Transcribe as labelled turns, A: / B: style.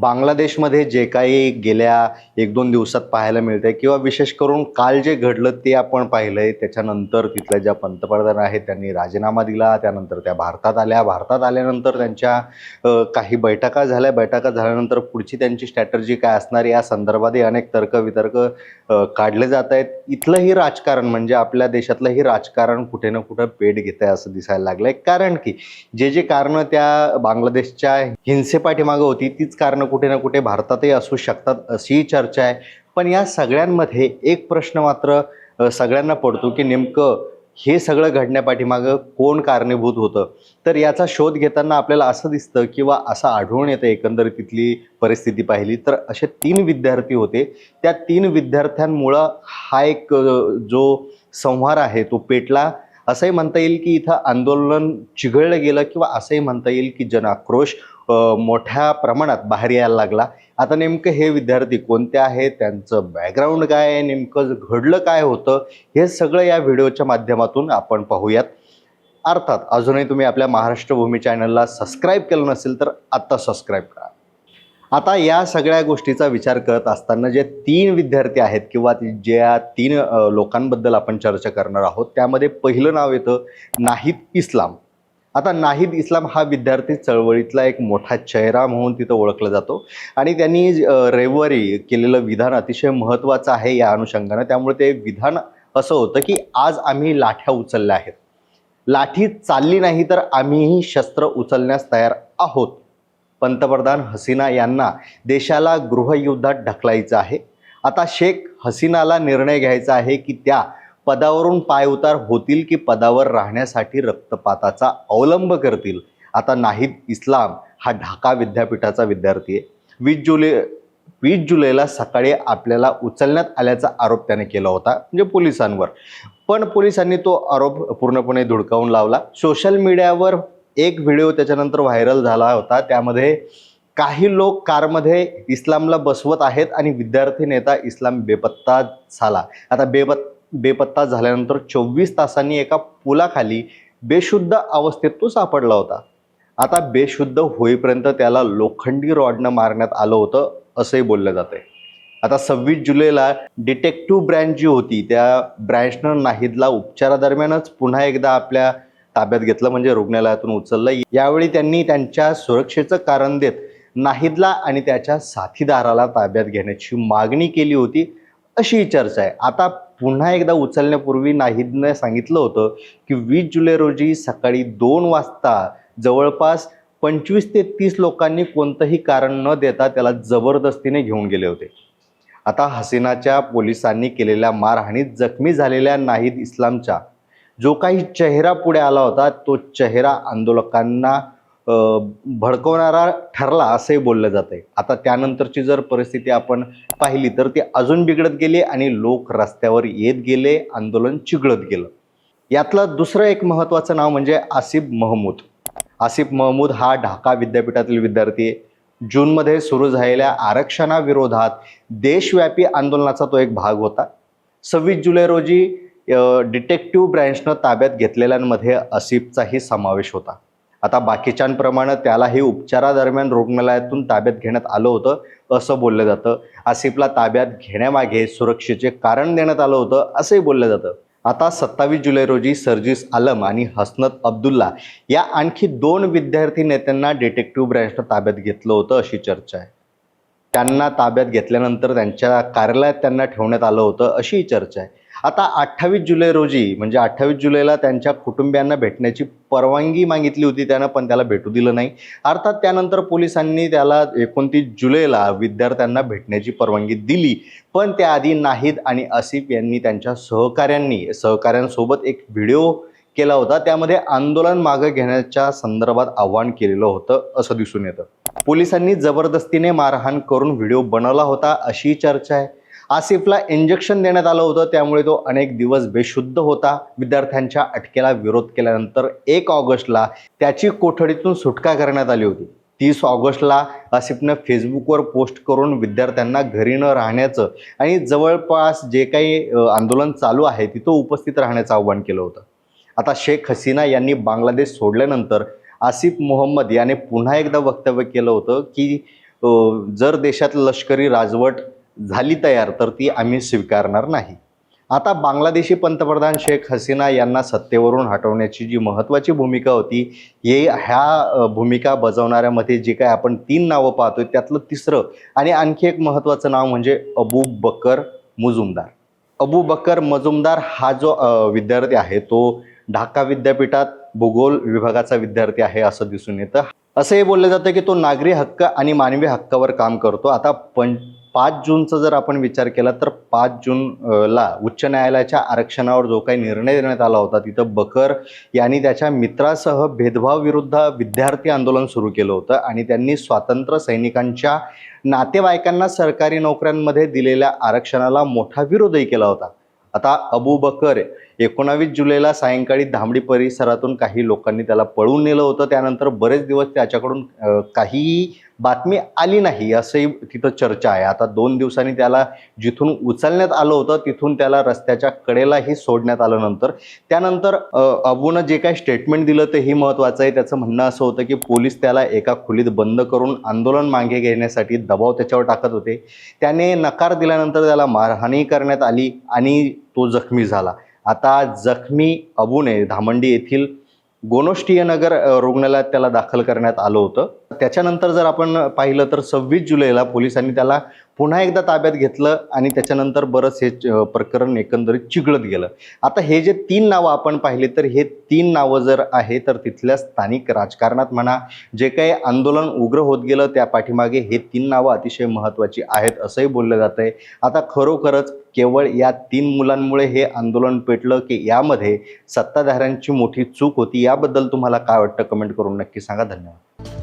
A: बांगलादेशमध्ये जे काही गेल्या एक दोन दिवसात पाहायला मिळतंय किंवा विशेष करून काल जे घडलं ते आपण पाहिलंय त्याच्यानंतर तिथल्या ज्या पंतप्रधान आहेत त्यांनी राजीनामा दिला त्यानंतर त्या भारतात आल्या. भारतात आल्यानंतर त्यांच्या काही बैठका झाल्या. बैठका झाल्यानंतर पुढची त्यांची स्ट्रॅटर्जी काय असणार या संदर्भातही अनेक तर्कवितर्क काढले जात आहेत. इथलंही राजकारण म्हणजे आपल्या देशातलंही राजकारण कुठे ना कुठं पेट घेत आहे असं दिसायला लागलंय. कारण की जे जे कारणं त्या बांगलादेशच्या हिंसेपाठीमागं होती तीच कारणं कुठे ना कुठे भारतातही असू शकतात अशीही चर्चा आहे. पण या सगळ्यांमध्ये एक प्रश्न मात्र सगळ्यांना पडतो की नेमकं हे सगळं घडण्यापाठीमागं कोण कारणीभूत होतं? तर याचा शोध घेताना आपल्याला असं दिसतं किंवा असं आढळून येतं एकंदरीत तिथली परिस्थिती पाहिली तर असे तीन विद्यार्थी होते. त्या तीन विद्यार्थ्यांमुळं हा एक जो संहार आहे तो पेटला. असंही म्हणता येईल की इथं आंदोलन चिघळलं गेलं किंवा असंही म्हणता येईल की जनाक्रोश मोठ्या प्रमाणात बाहेर यायला लागला. आता नेमकं हे विद्यार्थी कोणते आहेत? त्यांचं बॅकग्राऊंड काय आहे? नेमकं घडलं काय होतं? हे सगळं या व्हिडिओच्या माध्यमातून आपण पाहूयात. अर्थात अजूनही तुम्ही आपल्या महाराष्ट्र भूमी चॅनलला सबस्क्राईब केलं नसेल तर आत्ता सबस्क्राईब करा. आता या सगळ्या गोष्टीचा विचार करत असताना जे तीन विद्यार्थी आहेत किंवा ज्या तीन लोकांबद्दल आपण चर्चा करणार आहोत त्यामध्ये पहिलं नाव येतं नाहिद इस्लाम. आता नाहिद इस्लाम हा विद्यार्थी चळवळीतला एक मोठा चेहरा म्हणून तिथं ओळखला जातो. आणि त्यांनी रविवारी केलेलं विधान अतिशय महत्त्वाचं आहे या अनुषंगानं. त्यामुळे ते विधान असं होतं की आज आम्ही लाठ्या उचलल्या आहेत. लाठी चालली नाही तर आम्हीही शस्त्र उचलण्यास तयार आहोत. पंतप्रधान हसीना यांना देशाला गृहयुद्धात ढकलायचं आहे. आता शेख हसीनाला निर्णय घ्यायचा आहे की त्या पदावरून पायउतार होतील की पदावर राहण्यासाठी रक्तपाताचा अवलंब करतील. आता नाहीद इस्लाम हा ढाका विद्यापीठाचा विद्यार्थी आहे. वीस जुलै वीस जुलैला सकाळी आपल्याला उचलण्यात आल्याचा आरोप त्याने केला होता म्हणजे पोलिसांवर. पण पोलिसांनी तो आरोप पूर्णपणे धुडकावून लावला. सोशल मीडियावर एक व्हिडिओ त्याच्यानंतर व्हायरल झाला होता. त्यामध्ये काही लोक कारमध्ये इस्लामला बसवत आहेत आणि विद्यार्थी नेता इस्लाम बेपत्ता झाला. आता बेपत बेपत्ता झाल्यानंतर चोवीस तासांनी एका पुलाखाली बेशुद्ध अवस्थेत तो सापडला होता. आता बेशुद्ध होईपर्यंत त्याला लोखंडी रॉडनं मारण्यात आलं होतं असंही बोललं जातंय. आता सव्वीस जुलैला डिटेक्टिव्ह ब्रँच जी होती त्या ब्रँचनं नाहिदला उपचारादरम्यानच पुन्हा एकदा आपल्या ताब्यात घेतलं म्हणजे रुग्णालयातून उचललं. यावेळी त्यांनी त्यांच्या सुरक्षेचं कारण देत नाहिदला आणि त्याच्या साथीदाराला ताब्यात घेण्याची मागणी केली होती अशी चर्चा आहे. आता पुन्हा एकदा उचलण्यापूर्वी नाहिदने सांगितलं होतं की वीस जुलै रोजी सकाळी दोन वाजता जवळपास पंचवीस ते तीस लोकांनी कोणतंही कारण न देता त्याला जबरदस्तीने घेऊन गेले होते. आता हसीनाच्या पोलिसांनी केलेल्या मारहाणीत जखमी झालेल्या नाहिद इस्लामच्या जो काही चेहरा पुढे आला होता तो चेहरा आंदोलकांना भडकवणारा ठरला असंही बोललं जातं आहे आता त्यानंतरची जर परिस्थिती आपण पाहिली तर ती अजून बिघडत गेली आणि लोक रस्त्यावर येत गेले आंदोलन चिघळत गेलं. यातलं दुसरं एक महत्त्वाचं नाव म्हणजे आसिफ महमूद. आसिफ महमूद हा ढाका विद्यापीठातील विद्यार्थी आहे. जूनमध्ये सुरू झालेल्या आरक्षणाविरोधात देशव्यापी आंदोलनाचा तो एक भाग होता. सव्वीस जुलै रोजी डिटेक्टिव्ह ब्रँचनं ताब्यात घेतलेल्यांमध्ये आसिफचाही समावेश होता. आता बाकीच्यांप्रमाणे त्यालाही उपचारादरम्यान रुग्णालयातून ताब्यात घेण्यात आलं होतं असं बोललं जातं. आसिफला ताब्यात घेण्यामागे सुरक्षेचे कारण देण्यात आलं होतं असंही बोललं जातं. आता सत्तावीस जुलै रोजी सर्जिस आलम आणि हसनत अब्दुल्ला या आणखी दोन विद्यार्थी नेत्यांना डिटेक्टिव्ह ब्रँचनं ताब्यात घेतलं होतं अशी चर्चा आहे. त्यांना ताब्यात घेतल्यानंतर त्यांच्या कार्यालयात त्यांना ठेवण्यात आलं होतं अशी ही चर्चा आहे. आता अठ्ठावीस जुलै रोजी म्हणजे अठ्ठावीस जुलैला त्यांच्या कुटुंबियांना भेटण्याची परवानगी मागितली होती त्यानं पण त्याला भेटू दिलं नाही. अर्थात त्यानंतर पोलिसांनी त्याला एकोणतीस जुलैला विद्यार्थ्यांना भेटण्याची परवानगी दिली. पण त्याआधी नाहिद आणि आसिफ यांनी त्यांच्या सहकाऱ्यांनी सहकाऱ्यांसोबत एक व्हिडिओ केला होता. त्यामध्ये आंदोलन मागे घेण्याच्या संदर्भात आव्हान केलेलं होतं असं दिसून येतं. पोलिसांनी जबरदस्तीने मारहाण करून व्हिडिओ बनवला होता अशी चर्चा आहे. आसिफला इंजेक्शन देण्यात आलं होतं. त्यामुळे तो अनेक दिवस बेशुद्ध होता. विद्यार्थ्यांच्या अटकेला विरोध केल्यानंतर एक ऑगस्टला त्याची कोठडीतून सुटका करण्यात आली होती. तीस ऑगस्टला आसिफनं फेसबुकवर पोस्ट करून विद्यार्थ्यांना घरी न राहण्याचं आणि जवळपास जे काही आंदोलन चालू आहे तिथं उपस्थित राहण्याचं आव्हान केलं होतं. आता शेख हसीना यांनी बांगलादेश सोडल्यानंतर आसिफ मोहम्मद याने पुन्हा एकदा वक्तव्य केलं होतं की जर देशात लष्करी राजवट झाली तयार तर ती आम्ही स्वीकारणार नाही. आता बांगलादेशी पंतप्रधान शेख हसीना यांना सत्तेवरून हटवण्याची जी महत्त्वाची भूमिका होती हे ह्या भूमिका बजावणाऱ्यामध्ये जे काय आपण तीन नावं पाहतोय त्यातलं तिसरं आणि आणखी एक महत्त्वाचं नाव म्हणजे अबू बकर मुजुमदार. अबू बकर मजुमदार हा जो विद्यार्थी आहे तो ढाका विद्यापीठात भूगोल विभागाचा विद्यार्थी आहे असं दिसून येतं. असंही बोललं जातं की तो नागरी हक्क आणि मानवी हक्कावर काम करतो. आता पं पाच जूनचा जर आपण विचार केला तर पाच जूनला उच्च न्यायालयाच्या आरक्षणावर जो काही निर्णय देण्यात आला होता तिथं बकर यांनी त्याच्या मित्रासह भेदभाव विरुद्ध विद्यार्थी आंदोलन सुरू केलं होतं आणि त्यांनी स्वातंत्र्य सैनिकांच्या नातेवाईकांना सरकारी नोकऱ्यांमध्ये दिलेल्या आरक्षणाला मोठा विरोधही केला होता. आता अबू बकर एकोणावीस जुलैला सायंकाळी धामडी परिसरातून काही लोकांनी त्याला पळून नेलं होतं. त्यानंतर बरेच दिवस त्याच्याकडून काहीही बातमी आली नाही असंही तिथं चर्चा आहे. आता दोन दिवसांनी त्याला जिथून उचलण्यात आलं होतं तिथून त्याला रस्त्याच्या कडेलाही सोडण्यात आलं नंतर त्यानंतर अबूनं जे काही स्टेटमेंट दिलं तेही महत्त्वाचं आहे. त्याचं म्हणणं असं होतं की पोलीस त्याला एका खोलीत बंद करून आंदोलन मागे घेण्यासाठी दबाव त्याच्यावर टाकत होते. त्याने नकार दिल्यानंतर त्याला मारहाणी करण्यात आली आणि तो जखमी झाला. आता जखमी अबूने धामंडी येथील गोनोष्टीय नगर रुग्णालयात त्याला दाखल करण्यात आलं होतं. त्याच्यानंतर जर आपण पाहिलं तर सव्वीस जुलैला पोलिसांनी त्याला पुन्हा एकदा ताब्यात घेतलं आणि त्याच्यानंतर बरंच हे प्रकरण एकंदरीत चिघळत गेलं. आता हे जे तीन नावं आपण पाहिले तर हे तीन नावं जर आहे तर तिथल्या स्थानिक राजकारणात म्हणा जे काही आंदोलन उग्र होत गेलं त्या पाठीमागे हे तीन नावं अतिशय महत्त्वाची आहेत असंही बोललं जात आहे आता खरोखरच केवळ या तीन मुलांमुळे हे आंदोलन पेटलं की यामध्ये सत्ताधाऱ्यांची मोठी चूक होती याबद्दल तुम्हाला काय वाटतं? कमेंट करून नक्की सांगा. धन्यवाद.